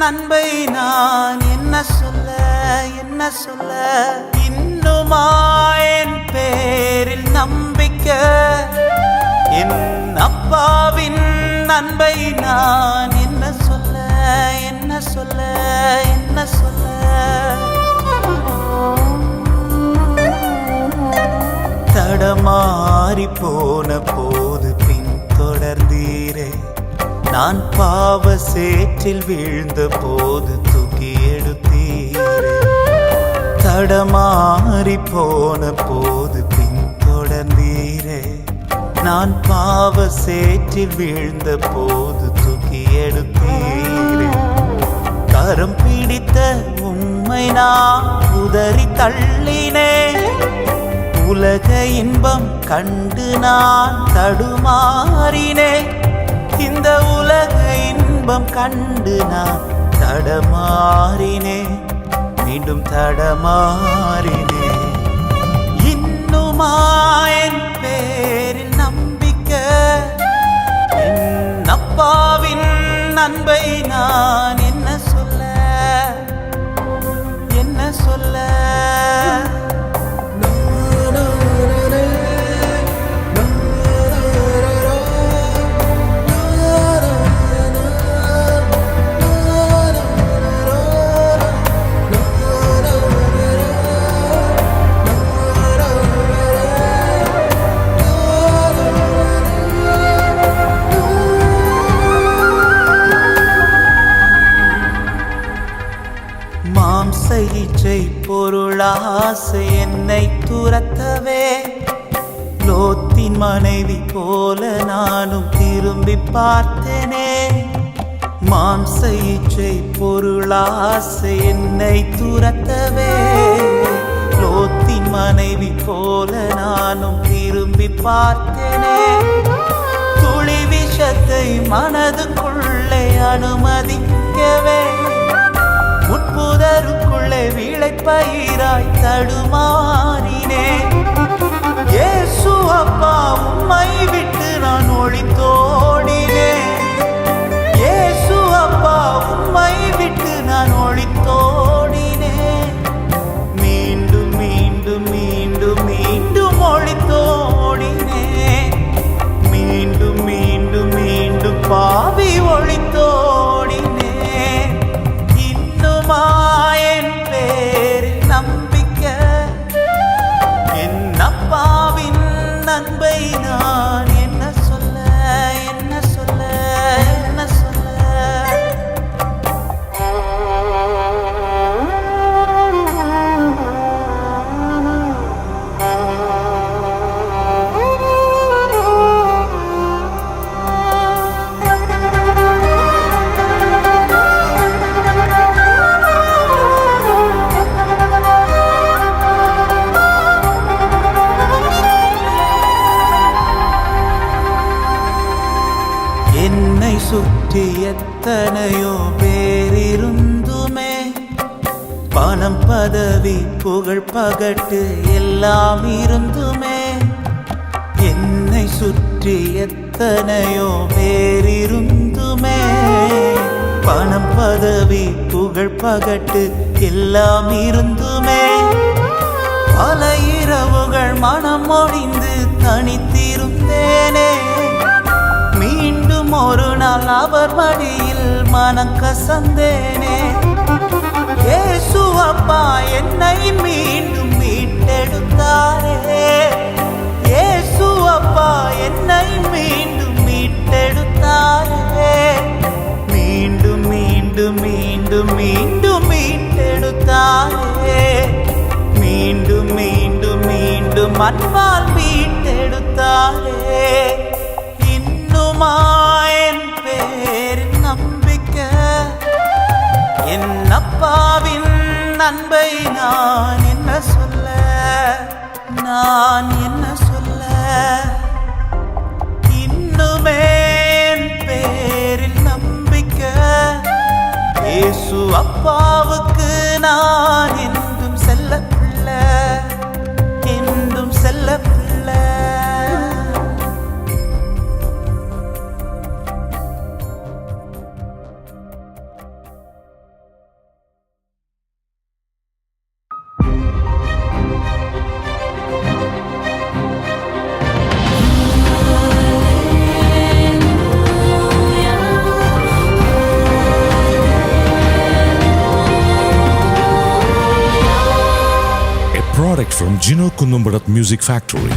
என் அன்பை நான் என்ன சொல்ல என்ன சொல்ல? இன்னுமா என் பேரில் நம்பிக்கை? என் அப்பாவின் அன்பை நான் என்ன சொல்ல என்ன சொல்ல என்ன சொல்ல? தடமாறி போன போ நான் பாவ சேற்றில் வீழ்ந்த போது தூக்கி எடுத்தீரே. தடமாறி போன போது பின்தொடர்ந்தீரே நான் பாவ சேற்றில் வீழ்ந்த போது தூக்கி எடுத்தீரே. கரம் பிடித்த உண்மை நான் உதறி தள்ளினே. உலக இன்பம் கண்டு நான் தடுமாறினேன் இந்த உலக இன்பம் கண்டு நான் தடமாறினே மீண்டும் தடமாறினே. இன்னுமா என் பேரில் நம்பிக்கை என் அப்பாவின் அன்பை நான் என்ன சொல்ல என்ன சொல்ல? மாம்ச இச்சை பொருளாசை என்னை துரத்தவே. லோத்தின் மனைவி போல நானும் திரும்பி பார்த்தேனே. மாம்ச இச்சை பொருளாசை என்னை துரத்தவே. லோத்தின் மனைவி போல நானும் திரும்பி பார்த்தேனே. துளி விஷத்தை மனதுக்குள்ளே அனுமதி பயிராய் தடுமா சுற்றி எத்தனையோ பேரிருந்துமே. பணம் பதவி புகழ் பகட்டு எல்லாம் இருந்துமே. என்னை சுற்றி எத்தனையோ பேரிருந்துமே. பணம் பதவி புகழ் பகட்டு எல்லாம் இருந்துமே. பல இரவுகள் மனம் ஒழிந்து தனித்திருந்தேனே. ஒரு நாள் அவர் மடியில் மனம் கசந்தேனே. இயேசு அப்பா என்னை மீண்டும் மீட்டெடுத்தாரே. இயேசு அப்பா என்னை மீண்டும் மீட்டெடுத்தாரே. மீண்டும் மீண்டும் மீண்டும் மீண்டும் மீட்டெடுத்தாரே. மீண்டும் மீண்டும் மீண்டும் அன்பால் மீட்டெடுத்தாரே. இன்னுமா என் பேரில் நம்பிக்கை. என் அப்பாவின் அன்பை நான் என்ன சொல்ல? நான் என்ன சொல்ல? இன்னுமே என் பேரில் நம்பிக்கை. இயேசு அப்பாவுக்கு நான் என்றும் செல்ல பிள்ளை என்றும் செல்ல பிள்ளை from Gino Kunumbarat Music Factory.